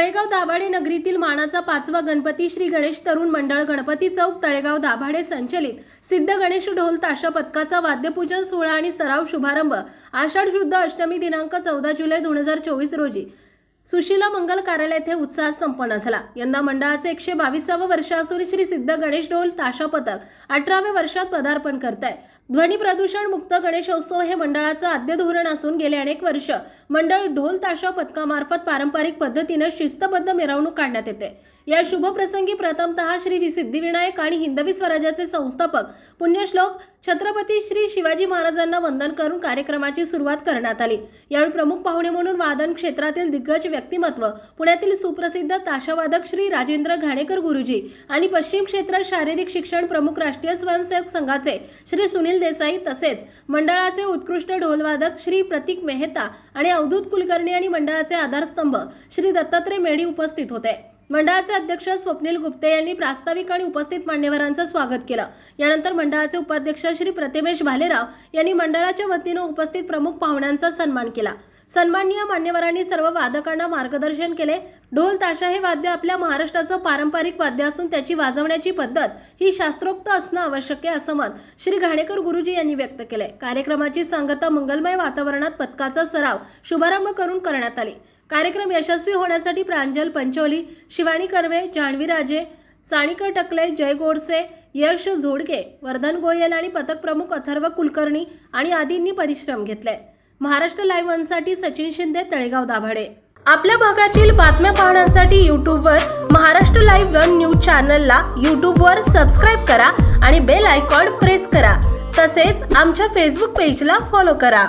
तळेगाव दाभाडे नगरीतील मानाचा पाचवा गणपती श्री गणेश तरुण मंडळ गणपती चौक तळेगाव दाभाडे संचलित. सिद्ध गणेश ढोल ताशा पथकाचा वाद्यपूजन सोहळा आणि सराव शुभारंभ. आषाढ शुद्ध अष्टमी दिनांक चौदा जुलै दोन हजार चोवीस रोजी. सुशीला मंगल कार्यालय येथे उत्साहात संपन्न झाला. यंदा मंडळाचे एकशे बावीसावं वर्ष असून श्री सिद्ध गणेश ढोल ताशा पथक अठराव्या वर्षात पदार्पण करत आहे ध्वनी प्रदूषण मुक्त गणेशोत्सव हे मंडळाचं आद्य धोरण असून गेले अनेक वर्ष मंडळ ढोल ताशा पथकामार्फत पारंपरिक पद्धतीनं शिस्तबद्ध मिरवणूक काढण्यात येते. या शुभप्रसंगी प्रथमतः श्री सिद्धिविनायक आणि हिंदवी स्वराज्याचे संस्थापक पुण्यश्लोक छत्रपती श्री शिवाजी महाराजांना वंदन करून कार्यक्रमाची सुरुवात करण्यात आली. यावेळी प्रमुख पाहुणे म्हणून वादन क्षेत्रातील दिग्गज व्यक्तिमत्व. पुण्यातील सुप्रसिद्ध ताशावादक श्री राजेंद्र घाणेकर गुरुजी आणि पश्चिम क्षेत्रात शारीरिक शिक्षण प्रमुख राष्ट्रीय स्वयंसेवक संघाचे श्री सुनील देसाई तसेच मंडळाचे उत्कृष्ट ढोलवादक श्री प्रतीक मेहता आणि अवधूत कुलकर्णी आणि मंडळाचे आधारस्तंभ श्री दत्तात्रय मेढी उपस्थित होते. मंडळाचे अध्यक्ष स्वप्नील गुप्ते यांनी प्रास्ताविक आणि उपस्थित मान्यवरांचं स्वागत केलं. यानंतर मंडळाचे उपाध्यक्ष श्री प्रतिमेश भालेराव यांनी मंडळाच्या वतीनं उपस्थित प्रमुख पाहुण्यांचा सन्मान केला. सन्माननीय मान्यवरांनी सर्व वादकांना मार्गदर्शन केले. ढोल ताशा हे वाद्य आपल्या महाराष्ट्राचं पारंपरिक वाद्य असून त्याची वाजवण्याची पद्धत ही शास्त्रोक्त असणं आवश्यक आहे असं मत श्री घाणेकर गुरुजी यांनी व्यक्त केले कार्यक्रमाची सांगता मंगलमय वातावरणात पथकाचा सराव शुभारंभ करून करण्यात आली. कार्यक्रम यशस्वी होण्यासाठी प्रांजल पंचोली शिवानी कर्वे जान्हवी राजे साणिकर टकले जय गोडसे यश झोडगे वर्धन गोयल आणि पथक प्रमुख अथर्व कुलकर्णी आणि आदींनी परिश्रम घेतले महाराष्ट्र लाईव्ह वनसाठी सचिन शिंदे तळेगाव दाभाडे. आपल्या भागातील बातम्या पाहण्यासाठी यूट्यूबवर महाराष्ट्र लाईव्ह वन न्यूज चॅनलला यूट्यूबवर सबस्क्राईब करा आणि बेल आयकॉन प्रेस करा. तसेच आमच्या फेसबुक पेजला फॉलो करा.